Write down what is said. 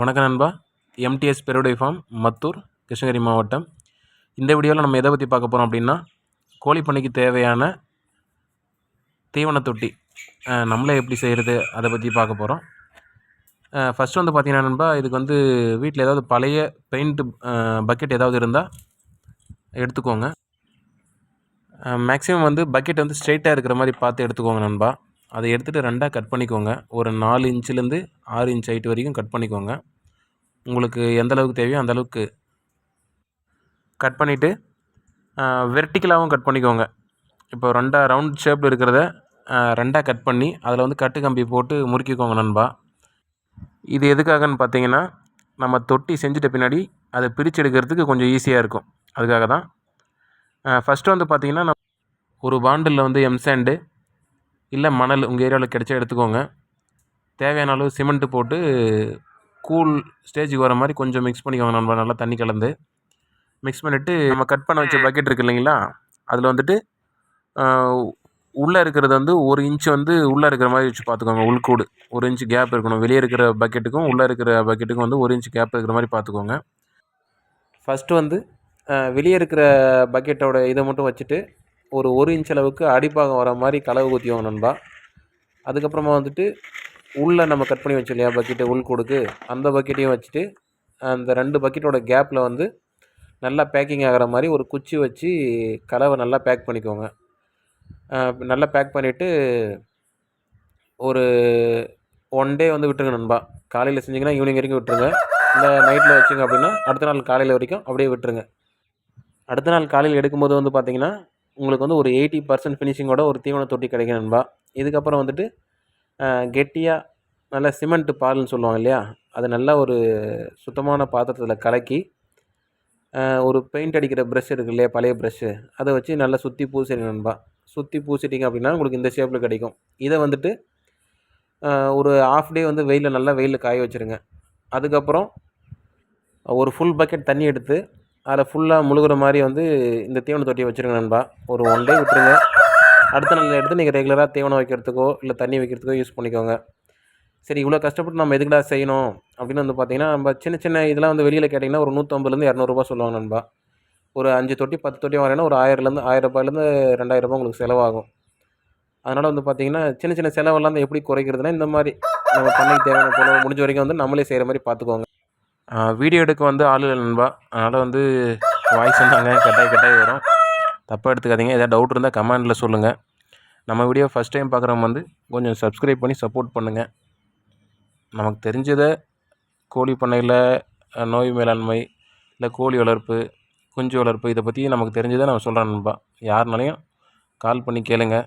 வணக்கம் நண்பா. எம்டிஎஸ் பெருடை ஃபார்ம் மத்தூர் கிருஷ்ணகிரி மாவட்டம். இந்த வீடியோவில் நம்ம எதை பற்றி பார்க்க போகிறோம் அப்படின்னா கோழி பண்ணைக்கு தேவையான தீவன தொட்டி நம்மளே எப்படி செய்கிறது அதை பற்றி பார்க்க போகிறோம் ஃபஸ்ட்டு வந்து பார்த்தீங்கன்னா நண்பா இதுக்கு வந்து வீட்டில் ஏதாவது பழைய பெயிண்ட்டு பக்கெட் ஏதாவது இருந்தால் எடுத்துக்கோங்க. மேக்ஸிமம் வந்து பக்கெட் வந்து ஸ்ட்ரெயிட்டாக இருக்கிற மாதிரி பார்த்து எடுத்துக்கோங்க நண்பா. அதை எடுத்துகிட்டு ரெண்டாக கட் பண்ணிக்கோங்க. ஒரு நாலு இன்ச்சிலேருந்து ஆறு இன்ச் ஹைட் வரைக்கும் கட் பண்ணிக்கோங்க. உங்களுக்கு எந்த அளவுக்கு தேவையோ அந்த அளவுக்கு கட் பண்ணிவிட்டு வெர்டிக்கலாகவும் கட் பண்ணிக்கோங்க. இப்போ ரெண்டாக ரவுண்ட் ஷேப்பில் இருக்கிறத ரெண்டாக கட் பண்ணி அதில் வந்து கட்டு கம்பி போட்டு முறுக்கிக்கோங்க நண்பா. இது எதுக்காகன்னு பார்த்தீங்கன்னா நம்ம தொட்டி செஞ்சுட்ட பின்னாடி அதை பிரித்து எடுக்கிறதுக்கு கொஞ்சம் ஈஸியாக இருக்கும். அதுக்காக தான் ஃபஸ்ட்டு வந்து பார்த்திங்கன்னா ஒரு பாண்டிலில் வந்து எம்சாண்டு இல்லை மணல் உங்கள் ஏரியாவில் கிடச்சா எடுத்துக்கோங்க. தேவையான அளவு சிமெண்ட்டு போட்டு கூல் ஸ்டேஜுக்கு வர மாதிரி கொஞ்சம் மிக்ஸ் பண்ணிக்கோங்க நம்ம நல்லா தண்ணி கலந்து மிக்ஸ் பண்ணிவிட்டு நம்ம கட் பண்ண வச்ச பக்கெட் இருக்கு இல்லைங்களா? அதில் வந்துட்டு உள்ளே இருக்கிறது வந்து ஒரு இன்ச் வந்து உள்ளே இருக்கிற மாதிரி வச்சு பார்த்துக்கோங்க உள்கூடு. ஒரு இன்ச் கேப் இருக்கணும். வெளியே இருக்கிற பக்கெட்டுக்கும் உள்ளே இருக்கிற பக்கெட்டுக்கும் வந்து ஒரு இன்ச் கேப் இருக்கிற மாதிரி பார்த்துக்கோங்க. ஃபஸ்ட்டு வந்து வெளியே இருக்கிற பக்கெட்டோட இதை மட்டும் வச்சுட்டு ஒரு ஒரு இன்ச் அளவுக்கு அடிப்பாகம் வர மாதிரி கலவு ஊற்றிவோங்க நண்பா. அதுக்கப்புறமா வந்துட்டு உள்ளே நம்ம கட் பண்ணி வச்சோம் இல்லையா பக்கெட்டு உள்கூடுக்கு அந்த பக்கெட்டையும் வச்சுட்டு அந்த ரெண்டு பக்கெட்டோட கேப்பில் வந்து நல்லா பேக்கிங் ஆகிற மாதிரி ஒரு குச்சி வச்சு கலவை நல்லா பேக் பண்ணிக்கோங்க. நல்லா பேக் பண்ணிவிட்டு ஒரு ஒன் டே வந்து விட்டுருங்க நண்பா. காலையில் செஞ்சிங்கன்னா ஈவினிங் வரைக்கும் விட்டுருங்க. இல்லை நைட்டில் வச்சிங்க அப்படின்னா அடுத்த நாள் காலையில் வரைக்கும் அப்படியே விட்டுருங்க. அடுத்த நாள் காலையில் எடுக்கும்போது வந்து பார்த்திங்கன்னா உங்களுக்கு வந்து ஒரு எயிட்டி பர்சன்ட் ஃபினிஷிங்கோட ஒரு தீவன தொட்டி கிடைக்கும் நண்பா. இதுக்கப்புறம் வந்துட்டு கெட்டியாக நல்ல சிமெண்ட்டு பால்னு சொல்லுவாங்க இல்லையா? அது நல்லா ஒரு சுத்தமான பாத்திரத்தில் கலக்கி ஒரு பெயிண்ட் அடிக்கிற ப்ரஷ் இருக்கு இல்லையா? பழைய ப்ரஷ்ஷு அதை வச்சு நல்லா சுற்றி பூசிடுங்க நண்பா. சுற்றி பூசிட்டிங்க அப்படின்னா உங்களுக்கு இந்த ஷேப்பில் கிடைக்கும். இதை வந்துட்டு ஒரு ஆஃப் டே வந்து வெயிலில் நல்லா வெயிலில் காய வச்சுருங்க. அதுக்கப்புறம் ஒரு ஃபுல் பக்கெட் தண்ணி எடுத்து அதில் ஃபுல்லாக முழுகிற மாதிரி வந்து இந்த தீவன தொட்டியை வச்சுருங்க நண்பா. ஒரு ஒன் டே விட்டுருங்க. அடுத்த நாள் எடுத்து நீங்கள் ரெகுலராக தீவனம் வைக்கிறதுக்கோ இல்லை தண்ணி வைக்கிறதுக்கோ யூஸ் பண்ணிக்கோங்க. சரி இவ்வளோ கஷ்டப்பட்டு நம்ம எதுக்குடா செய்யணும்? அப்படின்னு வந்து பார்த்தீங்கன்னா நம்ம சின்ன சின்ன இதெல்லாம் வந்து வெளியில் கேட்டிங்கன்னா ஒரு நூற்றம்பதுலேருந்து இரநூறுபா சொல்லுவாங்க நண்பா. ஒரு அஞ்சு தொட்டி பத்து தொட்டி வாங்கினா ஒரு ஆயிரம்லேருந்து ஆயிரம் ரூபாயிலேருந்து ரெண்டாயிரம் ரூபாய் உங்களுக்கு செலவாகும். அதனால் வந்து பார்த்திங்கன்னா சின்ன சின்ன செலவெல்லாம் வந்து எப்படி குறைக்கிறதுனா இந்த மாதிரி நம்ம பண்ணைக்கு தேவையான பொருள் முடிஞ்ச வரைக்கும் வந்து நம்மளே செய்கிற மாதிரி பார்த்துக்கோங்க வீடியோ எடுக்க வந்து ஆள் இல்லை நண்பா. அதனால் வந்து வாய்ஸ் இருந்தாங்க கட்டாய் கட்டாய் வரும். தப்பாக எடுத்துக்காதீங்க. ஏதாவது டவுட் இருந்தால் கமெண்டில் சொல்லுங்கள் நம்ம வீடியோ ஃபஸ்ட் டைம் பார்க்குறவங்க வந்து கொஞ்சம் சப்ஸ்கிரைப் பண்ணி சப்போர்ட் பண்ணுங்கள் நமக்கு தெரிஞ்சதை கோழி பண்ணையில் நோய் மேலாண்மை இல்லை கோழி வளர்ப்பு குஞ்சு வளர்ப்பு இதை பற்றி நமக்கு தெரிஞ்சதை நம்ம சொல்கிறேன் நண்பா. யாருனாலையும் கால் பண்ணி கேளுங்கள்